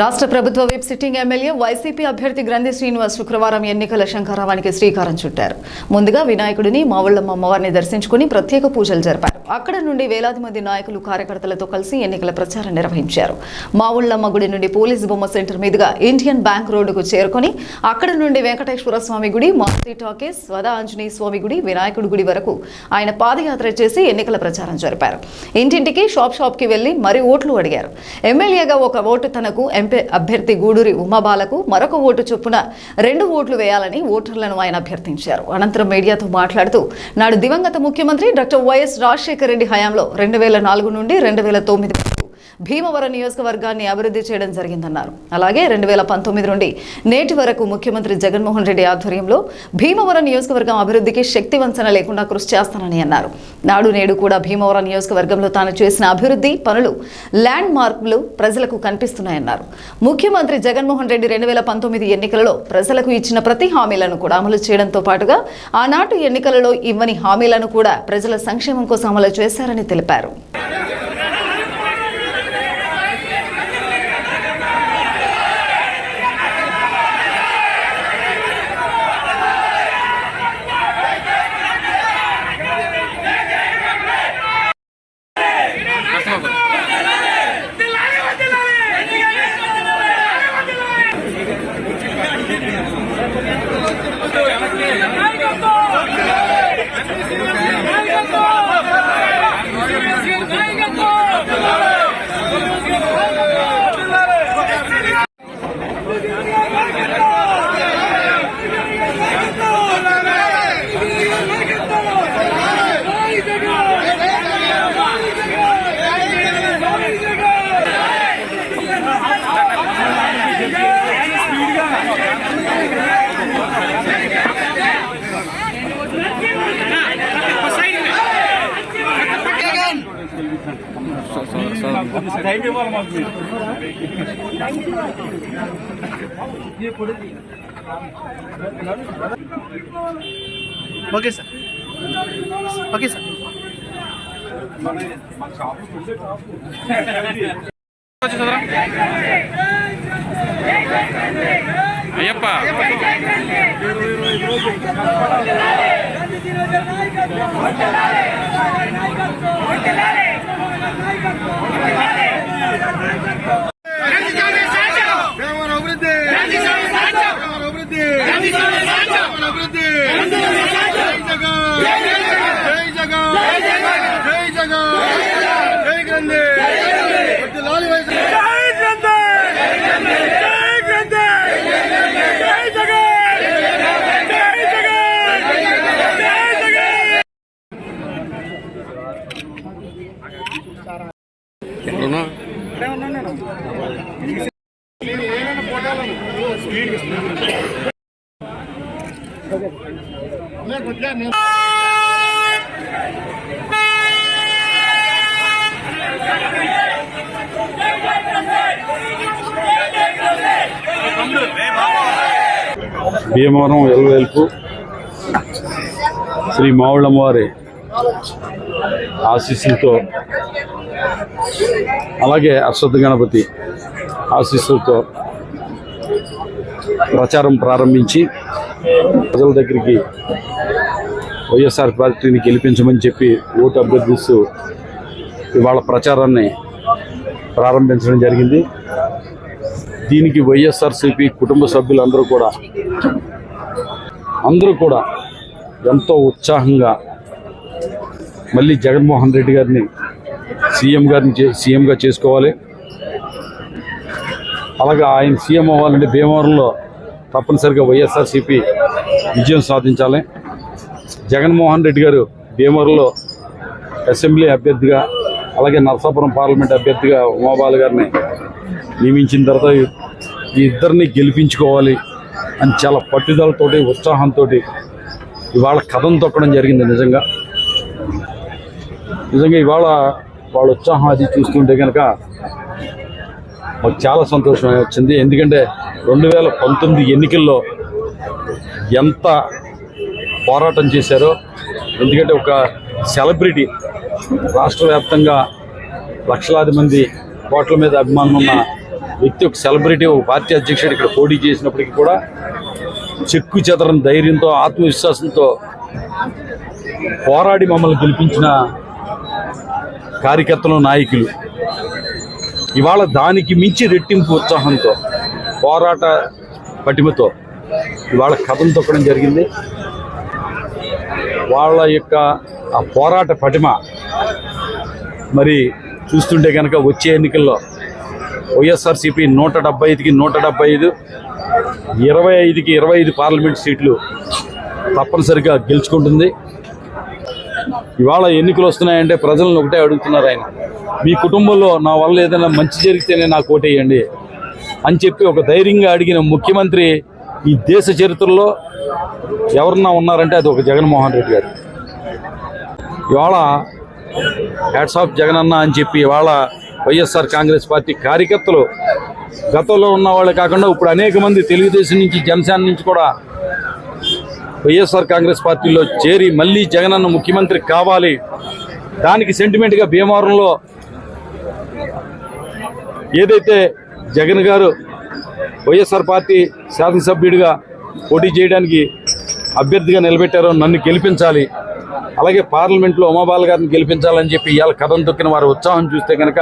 రాష్ట్ర ప్రభుత్వ whip sitting MLA YCP అభ్యర్థి గ్రంథి శ్రీనివాస్ శుక్రవారం ఎన్నికల శంఖారావానికి శ్రీకారం చుట్టారు. ముందుగా వినాయకుడిని మావుళ్ళమ్మ అమ్మవారిని దర్శించుకుని ప్రత్యేక పూజలు జరిపారు. అక్కడ నుండి వేలాది మంది నాయకులు కార్యకర్తలతో కలిసి ఎన్నికల ప్రచారం నిర్వహించారు. మావుళ్ళమ్మ గుడి నుండి పోలీస్ బొమ్మ సెంటర్ మీదుగా ఇండియన్ బ్యాంక్ రోడ్డుకు చేరుకొని అక్కడ నుండి వెంకటేశ్వర స్వామి గుడి మారుతి టాకీస్ స్వద ఆంజనేయ స్వామి గుడి వినాయకుడి గుడి వరకు ఆయన పాదయాత్ర చేసి ఎన్నికల ప్రచారం జరిపారు. ఇంటింటికి షాప్ షాప్కి వెళ్ళి మరి ఓట్లు అడిగారు. ఎమ్మెల్యేగా ఒక ఓటు తనకు ఎంపీ అభ్యర్థి గూడూరి ఉమాబాలకు మరొక ఓటు చొప్పున రెండు ఓట్లు వేయాలని ఓటర్లను ఆయన అభ్యర్థించారు. అనంతరం మీడియాతో మాట్లాడుతూ నాడు దివంగత ముఖ్యమంత్రి డాక్టర్ వైఎస్ రాజశేఖర రెడ్డి హయాంలో రెండు వేల నాలుగు నుండి రెండు వేల తొమ్మిది భీమవరం నియోజకవర్గాన్ని అభివృద్ధి చేయడం జరిగిందన్నారు. అలాగే రెండు వేల పంతొమ్మిది నుండి నేటి వరకు ముఖ్యమంత్రి జగన్మోహన్ రెడ్డి ఆధ్వర్యంలో భీమవరం నియోజకవర్గం అభివృద్ధికి శక్తి వంచన లేకుండా కృషి చేస్తానని అన్నారు. నాడు నేడు కూడా భీమవరం నియోజకవర్గంలో తాను చేసిన అభివృద్ధి పనులు ల్యాండ్ మార్కులు ప్రజలకు కనిపిస్తున్నాయన్నారు. ముఖ్యమంత్రి జగన్మోహన్ రెడ్డి రెండు వేల పంతొమ్మిది ఎన్నికలలో ప్రజలకు ఇచ్చిన ప్రతి హామీలను కూడా అమలు చేయడంతో పాటుగా ఆనాటి ఎన్నికలలో ఇవ్వని హామీలను కూడా ప్రజల సంక్షేమం కోసం అమలు చేశారని తెలిపారు. యూ మరి మాకు okay sir. Okay sir. Ayyappa. దేవర అభివృద్ధి. అభివృద్ధి దేవర అభివృద్ధి జై జగన్ జై జగన్ జై జగన్ జై గ్రంథి కొద్ది లాలి వయసు జై గ్రంథి జై గ్రంథి జై జగన్ జై జగన్ జై జగన్ ఎక్కడున్నా భీమవరం ఎల్వెల్పు శ్రీ మావుళ్ళమ్మవారి ఆశీస్సులతో అలాగే అశ్వత్థ గణపతి ఆశీస్సులతో ప్రచారం ప్రారంభించి ప్రజల దగ్గరికి వైఎస్ఆర్ పార్టీని గెలిపించమని చెప్పి ఓటు అభ్యర్థిస్తూ ఇవాళ ప్రచారాన్ని ప్రారంభించడం జరిగింది. దీనికి వైఎస్ఆర్సీపీ కుటుంబ సభ్యులందరూ కూడా అందరూ కూడా ఎంతో ఉత్సాహంగా మళ్ళీ జగన్మోహన్ రెడ్డి గారిని సీఎం గారిని చే- సీఎంగా చేసుకోవాలి. అలాగే ఆయన సీఎం అవ్వాలంటే భీమవరంలో తప్పనిసరిగా వైఎస్ఆర్సీపీ విజయం సాధించాలి. జగన్మోహన్ రెడ్డి గారు భీమవరంలో అసెంబ్లీ అభ్యర్థిగా అలాగే నరసాపురం పార్లమెంట్ అభ్యర్థిగా ఉమాబాల గారిని నియమించిన తర్వాత ఈ ఇద్దరిని గెలిపించుకోవాలి అని చాలా పట్టుదలతోటి ఉత్సాహంతో ఇవాళ కథం తొక్కడం జరిగింది నిజంగా. నిజంగా ఇవాళ వాళ్ళ ఉత్సాహం అది చూస్తుంటే కనుక మాకు చాలా సంతోషం వచ్చింది. ఎందుకంటే రెండు వేల పంతొమ్మిది ఎన్నికల్లో ఎంత పోరాటం చేశారో ఎందుకంటే ఒక సెలబ్రిటీ రాష్ట్ర వ్యాప్తంగా లక్షలాది మంది కోట్ల మీద అభిమానం ఉన్న వ్యక్తి ఒక సెలబ్రిటీ ఒక పార్టీ అధ్యక్షుడు ఇక్కడ పోటీ చేసినప్పటికీ కూడా చెక్కు చెదరని ధైర్యంతో ఆత్మవిశ్వాసంతో పోరాడి మమ్మల్ని గెలిపించిన కార్యకర్తలు నాయకులు. ఇవాళ దానికి మించి రెట్టింపు ఉత్సాహంతో పోరాట పటిమతో ఇవాళ కథలు తొక్కడం జరిగింది. వాళ్ళ యొక్క ఆ పోరాట పటిమ మరి చూస్తుంటే కనుక వచ్చే ఎన్నికల్లో వైఎస్ఆర్సీపీ నూట డెబ్బై ఐదుకి నూట డెబ్బై ఐదు ఇరవై ఐదుకి ఇరవై ఐదు పార్లమెంట్ సీట్లు తప్పనిసరిగా గెలుచుకుంటుంది. ఇవాళ ఎన్నికలు వస్తున్నాయంటే ప్రజలను ఒకటే అడుగుతున్నారు ఆయన. మీ కుటుంబంలో నా వల్ల ఏదైనా మంచి జరిగితేనే నాకు ఓటేయండి అని చెప్పి ఒక ధైర్యంగా అడిగిన ముఖ్యమంత్రి ఈ దేశ చరిత్రలో ఎవరన్నా ఉన్నారంటే అది ఒక జగన్మోహన్ రెడ్డి గారు. ఇవాళ హ్యాట్స్ ఆఫ్ జగన్ అన్న అని చెప్పి ఇవాళ వైఎస్ఆర్ కాంగ్రెస్ పార్టీ కార్యకర్తలు గతంలో ఉన్న వాళ్ళు కాకుండా ఇప్పుడు అనేక మంది తెలుగుదేశం నుంచి జనసేన నుంచి కూడా వైఎస్ఆర్ కాంగ్రెస్ పార్టీలో చేరి మళ్ళీ జగనన్న ముఖ్యమంత్రి కావాలి. దానికి సెంటిమెంట్గా భీమవరంలో ఏదైతే జగన్ గారు వైఎస్ఆర్ పార్టీ శాసనసభ్యుడిగా పోటీ చేయడానికి అభ్యర్థిగా నిలబెట్టారో నన్ను గెలిపించాలి. అలాగే పార్లమెంట్లో ఉమాబాల గారిని గెలిపించాలని చెప్పి ఇవాళ కథం తొక్కిన వారి ఉత్సాహం చూస్తే కనుక